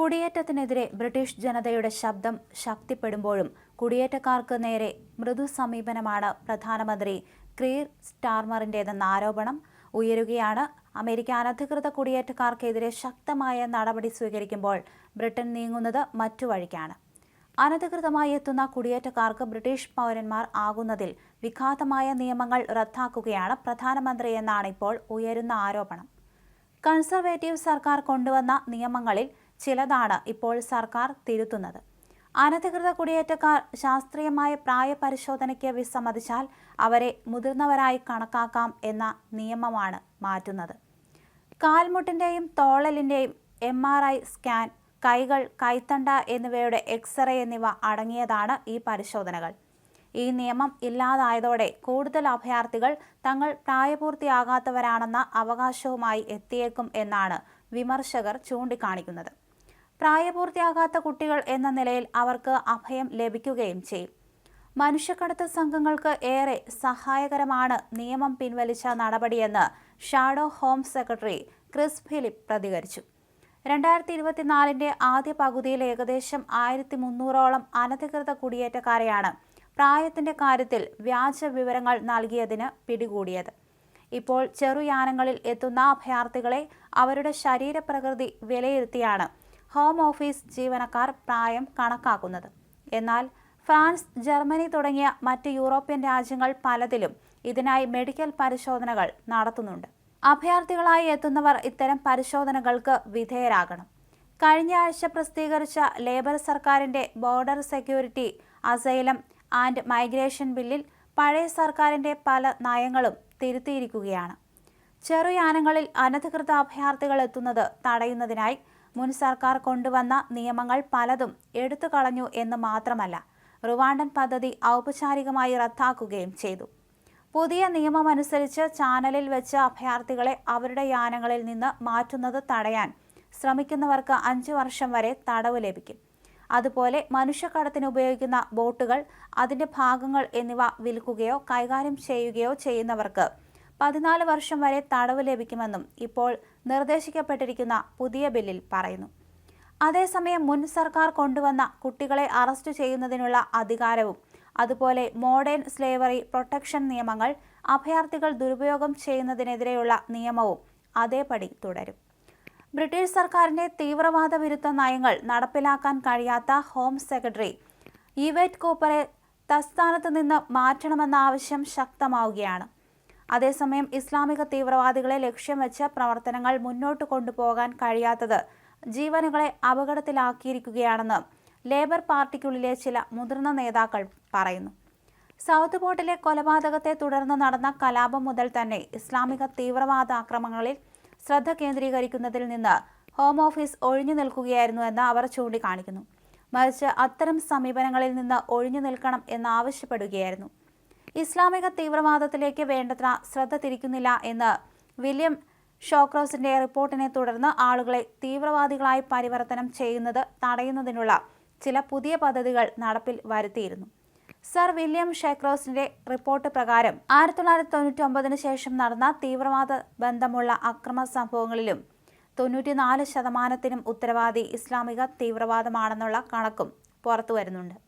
കുടിയേറ്റത്തിനെതിരെ British ജനതയുടെ ശബ്ദം ശക്തിപ്പെടുമ്പോഴും കുടിയേറ്റക്കാർക്ക് നേരെ മൃദു സമീപനമാണ് പ്രധാനമന്ത്രി ക്രീർ സ്റ്റാർമറിന്റേതെന്ന ആരോപണം. ഉയരുകയാണ്. അമേരിക്ക അനധികൃത കുടിയേറ്റക്കാർക്കെതിരെ ശക്തമായ നടപടി സ്വീകരിക്കുമ്പോൾ ബ്രിട്ടൻ നീങ്ങുന്നത് മറ്റു വഴിക്കാണ്. അനധികൃതമായി എത്തുന്ന കുടിയേറ്റക്കാർക്ക് ബ്രിട്ടീഷ് പൗരന്മാർ ആകുന്നതിൽ വിഘാതമായ നിയമങ്ങൾ റദ്ദാക്കുകയാണ് പ്രധാനമന്ത്രി എന്നാണ് ഇപ്പോൾ ഉയരുന്ന ആരോപണം. കൺസർവേറ്റീവ് സർക്കാർ കൊണ്ടുവന്ന നിയമങ്ങളിൽ ചിലതാണ് ഇപ്പോൾ സർക്കാർ തിരുത്തുന്നത്. അനധികൃത കുടിയേറ്റക്കാർ ശാസ്ത്രീയമായ പ്രായപരിശോധനയ്ക്ക് വിസമ്മതിച്ചാൽ അവരെ മുതിർന്നവരായി കണക്കാക്കാം എന്ന നിയമമാണ് മാറ്റുന്നത്. കാൽമുട്ടിന്റെയും തോളലിന്റെയും എം ആർ ഐ സ്കാൻ കൈകൾ കൈത്തണ്ട എന്നിവയുടെ എക്സ്റേ എന്നിവ അടങ്ങിയതാണ് ഈ പരിശോധനകൾ. ഈ നിയമം ഇല്ലാതായതോടെ കൂടുതൽ അഭയാർത്ഥികൾ തങ്ങൾ പ്രായപൂർത്തിയാകാത്തവരാണെന്ന അവകാശവുമായി എത്തിയേക്കും എന്നാണ് വിമർശകർ ചൂണ്ടിക്കാണിക്കുന്നത്. പ്രായപൂർത്തിയാകാത്ത കുട്ടികൾ എന്ന നിലയിൽ അവർക്ക് അഭയം ലഭിക്കുകയും ചെയ്യും. മനുഷ്യക്കടത്ത് സംഘങ്ങൾക്ക് ഏറെ സഹായകരമാണ് നിയമം പിൻവലിച്ച നടപടിയെന്ന് shadow home secretary Chris Philip പ്രതികരിച്ചു. രണ്ടായിരത്തി ഇരുപത്തിനാലിന്റെ ആദ്യ പകുതിയിൽ ഏകദേശം ആയിരത്തി മുന്നൂറോളം അനധികൃത കുടിയേറ്റക്കാരെയാണ് പ്രായത്തിന്റെ കാര്യത്തിൽ വ്യാജ വിവരങ്ങൾ നൽകിയതിന് പിടികൂടിയത്. ഇപ്പോൾ ചെറുയാനങ്ങളിൽ എത്തുന്ന അഭയാർത്ഥികളെ അവരുടെ ശരീരപ്രകൃതി വിലയിരുത്തിയാണ് ഹോം ഓഫീസ് ജീവനക്കാർ പ്രായം കണക്കാക്കുന്നത്. എന്നാൽ ഫ്രാൻസ് ജർമ്മനി തുടങ്ങിയ മറ്റ് യൂറോപ്യൻ രാജ്യങ്ങൾ പലതിലും ഇതിനായി മെഡിക്കൽ പരിശോധനകൾ നടത്തുന്നുണ്ട്. അഭയാർത്ഥികളായി എത്തുന്നവർ ഇത്തരം പരിശോധനകൾക്ക് വിധേയരാകണം. കഴിഞ്ഞ ആഴ്ച പ്രസിദ്ധീകരിച്ച ലേബർ സർക്കാരിന്റെ border security asylum and migration ബില്ലിൽ പഴയ സർക്കാരിന്റെ പല നയങ്ങളും തിരുത്തിയിരിക്കുകയാണ്. ചെറുയാനങ്ങളിൽ അനധികൃത അഭയാർത്ഥികൾ എത്തുന്നത് തടയുന്നതിനായി മുൻ സർക്കാർ കൊണ്ടുവന്ന നിയമങ്ങൾ പലതും എടുത്തു കളഞ്ഞു എന്ന് മാത്രമല്ല റുവാണ്ടൻ പദ്ധതി ഔപചാരികമായി റദ്ദാക്കുകയും ചെയ്തു. പുതിയ നിയമമനുസരിച്ച് ചാനലിൽ വെച്ച് അഭയാർത്ഥികളെ അവരുടെ യാനങ്ങളിൽ നിന്ന് മാറ്റുന്നത് തടയാൻ ശ്രമിക്കുന്നവർക്ക് അഞ്ചു വർഷം വരെ തടവ് ലഭിക്കും. അതുപോലെ മനുഷ്യക്കടത്തിന് ഉപയോഗിക്കുന്ന ബോട്ടുകൾ അതിന്റെ ഭാഗങ്ങൾ എന്നിവ വിൽക്കുകയോ കൈകാര്യം ചെയ്യുകയോ ചെയ്യുന്നവർക്ക് പതിനാല് വർഷം വരെ തടവ് ലഭിക്കുമെന്നും ഇപ്പോൾ നിർദ്ദേശിക്കപ്പെട്ടിരിക്കുന്ന പുതിയ ബില്ലിൽ പറയുന്നു. അതേസമയം മുൻ സർക്കാർ കൊണ്ടുവന്ന കുട്ടികളെ അറസ്റ്റ് ചെയ്യുന്നതിനുള്ള അധികാരവും അതുപോലെ മോഡേൺ സ്ലേവറി പ്രൊട്ടക്ഷൻ നിയമങ്ങൾ അഭയാർത്ഥികൾ ദുരുപയോഗം ചെയ്യുന്നതിനെതിരെയുള്ള നിയമവും അതേപടി തുടരും. ബ്രിട്ടീഷ് സർക്കാരിന്റെ തീവ്രവാദ വിരുദ്ധ നയങ്ങൾ നടപ്പിലാക്കാൻ കഴിയാത്ത ഹോം സെക്രട്ടറി ഇവേറ്റ് കൂപ്പറെ തസ്ഥാനത്ത് നിന്ന് മാറ്റണമെന്ന ആവശ്യം ശക്തമാവുകയാണ്. അതേസമയം ഇസ്ലാമിക തീവ്രവാദികളെ ലക്ഷ്യം വെച്ച പ്രവർത്തനങ്ങൾ മുന്നോട്ട് കൊണ്ടുപോകാൻ കഴിയാത്തത് ജീവനുകളെ അപകടത്തിലാക്കിയിരിക്കുകയാണെന്ന് ലേബർ പാർട്ടിക്കുള്ളിലെ ചില മുതിർന്ന നേതാക്കൾ പറയുന്നു. സൗത്ത് പോർട്ടിലെ കൊലപാതകത്തെ തുടർന്ന് നടന്ന കലാപം മുതൽ തന്നെ ഇസ്ലാമിക തീവ്രവാദ ആക്രമണങ്ങളിൽ ശ്രദ്ധ കേന്ദ്രീകരിക്കുന്നതിൽ നിന്ന് ഹോം ഓഫീസ് ഒഴിഞ്ഞു നിൽക്കുകയായിരുന്നു എന്ന് അവർ ചൂണ്ടിക്കാണിക്കുന്നു. മറിച്ച് അത്തരം സമീപനങ്ങളിൽ നിന്ന് ഒഴിഞ്ഞു നിൽക്കണം എന്നാവശ്യപ്പെടുകയായിരുന്നു ഇസ്ലാമിക തീവ്രവാദത്തിലേക്ക് വേണ്ടത്ര ശ്രദ്ധ തിരിക്കുന്നില്ല എന്ന് വില്യം ഷോക്രോസിന്റെ റിപ്പോർട്ടിനെ തുടർന്ന് ആളുകളെ തീവ്രവാദികളായി പരിവർത്തനം ചെയ്യുന്നത് തടയുന്നതിനുള്ള ചില പുതിയ പദ്ധതികൾ നടപ്പിൽ വരുത്തിയിരുന്നു. സർ വില്യം ഷെക്രോസിന്റെ റിപ്പോർട്ട് പ്രകാരം ആയിരത്തി തൊള്ളായിരത്തി തൊണ്ണൂറ്റി ഒമ്പതിന് ശേഷം നടന്ന തീവ്രവാദ ബന്ധമുള്ള അക്രമ സംഭവങ്ങളിലും തൊണ്ണൂറ്റിനാല് ശതമാനത്തിനും ഉത്തരവാദി ഇസ്ലാമിക തീവ്രവാദമാണെന്നുള്ള കണക്കും പുറത്തു വരുന്നുണ്ട്